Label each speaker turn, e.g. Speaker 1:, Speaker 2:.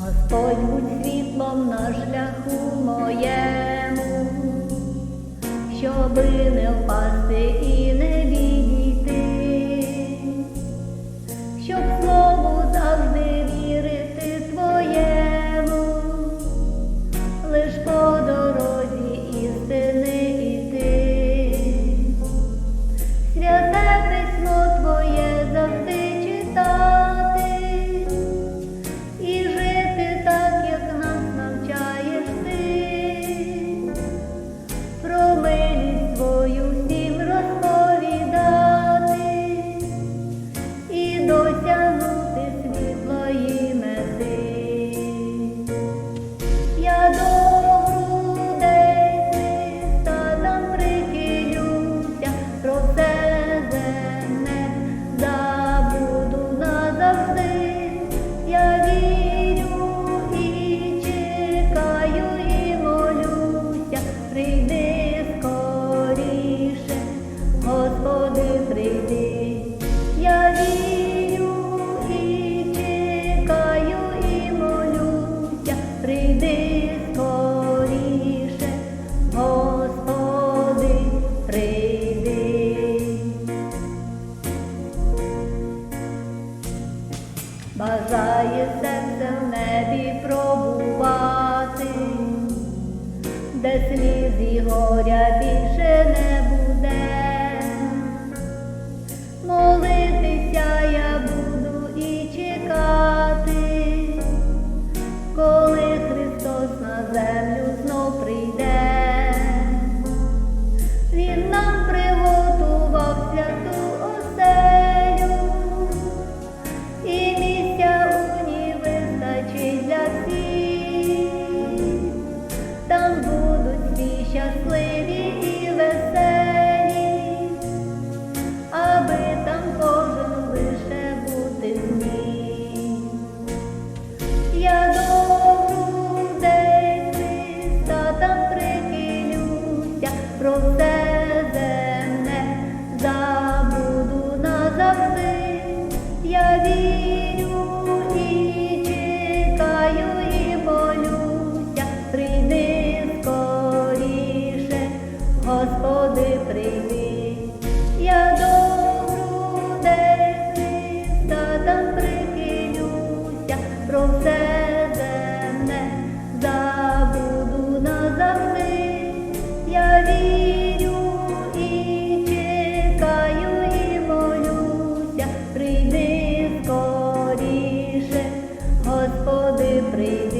Speaker 1: Господь будь світлом на шляху моєму, щоби не впасти. і бажає серце в небі пробувати, де сліз і горя більше. pronto. করে